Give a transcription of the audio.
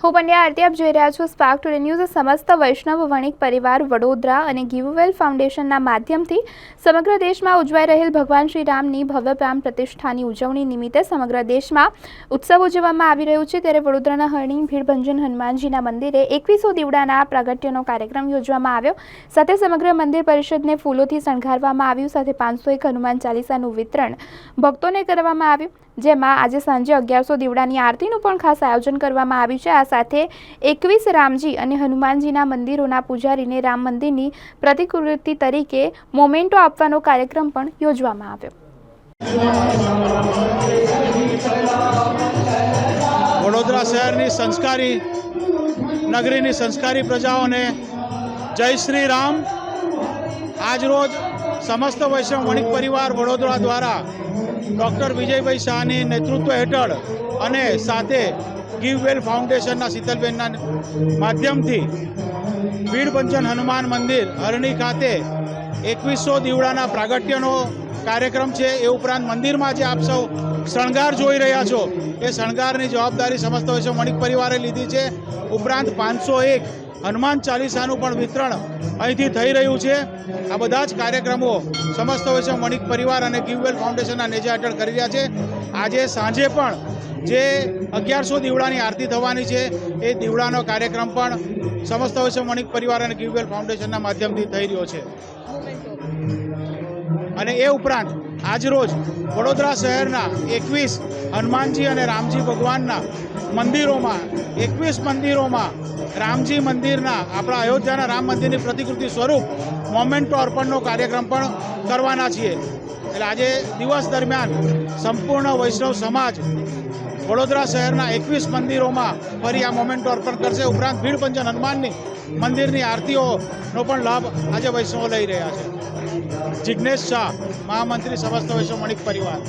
હું પંડ્યા આરતી, આપ જોઈ રહ્યા છો સ્પાર્ક ટુડે ન્યૂઝ સમસ્ત વૈષ્ણવ વણિક પરિવાર વડોદરા અને ગીવવેલ ફાઉન્ડેશનના માધ્યમથી સમગ્ર દેશમાં ઉજવાઈ રહેલ ભગવાન શ્રી રામની ભવ્ય પ્રાણ પ્રતિષ્ઠાની ઉજવણી નિમિત્તે સમગ્ર દેશમાં ઉત્સવ ઉજવવામાં આવી રહ્યું છે. ત્યારે વડોદરાના હરણી, ભીડભંજન હનુમાનજીના મંદિરે એકવીસો દીવડાના પ્રાગટ્યનો કાર્યક્રમ યોજવામાં આવ્યો. સાથે સમગ્ર મંદિર પરિષદને ફૂલોથી શણગારવામાં આવ્યું. સાથે પાંચસો એક હનુમાન ચાલીસાનું વિતરણ ભક્તોને કરવામાં આવ્યું. જેમાં આજે સાંજે અગિયારસો દીવડાની આરતીનું પણ ખાસ આયોજન કરવામાં આવ્યું છે. આ સાથે એકવીસ રામજી અને હનુમાનજીના મંદિરોના પૂજારીને રામ મંદિરની પ્રતિકૃતિ તરીકે મોમેન્ટો આપવાનો કાર્યક્રમ પણ યોજવામાં આવ્યો. વડોદરા શહેરની સંસ્કારી, નગરીની સંસ્કારી પ્રજાઓને જય શ્રી રામ આજરોજ સમસ્ત વૈષ્ણવ વણિક પરિવાર વડોદરા દ્વારા ડૉક્ટર વિજયભાઈ શાહની નેતૃત્વ હેઠળ અને સાથે ગીવ વેલ ફાઉન્ડેશનના શીતલબેનના માધ્યમથી વીરપંચન હનુમાન મંદિર, હરણી ખાતે એકવીસો દીવડાના પ્રાગટ્યનો કાર્યક્રમ છે. એ ઉપરાંત મંદિરમાં જે આપ સૌ શણગાર જોઈ રહ્યા છો, એ શણગારની જવાબદારી સમસ્ત વૈષ્ણવ વણિક પરિવારે લીધી છે. ઉપરાંત પાંચસો એક હનુમાન ચાલીસાનું પણ વિતરણ અહીંથી થઈ રહ્યું છે. આ બધા જ કાર્યક્રમો સમસ્ત વૈષ્ણવ વણિક પરિવાર અને ગિવવેલ ફાઉન્ડેશનના નેજા હેઠળ કરી રહ્યા છે. આજે સાંજે પણ જે અગિયારસો દીવડાની આરતી થવાની છે, એ દીવડાનો કાર્યક્રમ પણ સમસ્ત વૈષ્ણવ વણિક પરિવાર અને ગિવવેલ ફાઉન્ડેશનના માધ્યમથી થઈ રહ્યો છે. અને એ ઉપરાંત આજરોજ વડોદરા શહેરના એકવીસ હનુમાનજી અને રામજી ભગવાનના મંદિરોમાં, એકવીસ મંદિરોમાં રામજી મંદિરના, આપણા અયોધ્યાના રામ મંદિરની પ્રતિકૃતિ સ્વરૂપ મોમેન્ટો અર્પણનો કાર્યક્રમ પણ કરવાના છીએ. એટલે આજે દિવસ દરમિયાન સંપૂર્ણ વૈષ્ણવ સમાજ વડોદરા શહેરના એકવીસ મંદિરોમાં ફરી આ મોમેન્ટો અર્પણ કરશે. ઉપરાંત ભીડપંજન હનુમાનની મંદિરની આરતીઓનો પણ લાભ આજે વૈષ્ણવો લઈ રહ્યા છે. જિજ્ઞેશ શાહ, મહામંત્રી સમસ્ત વૈષ્ણવ, મણિક પરિવાર.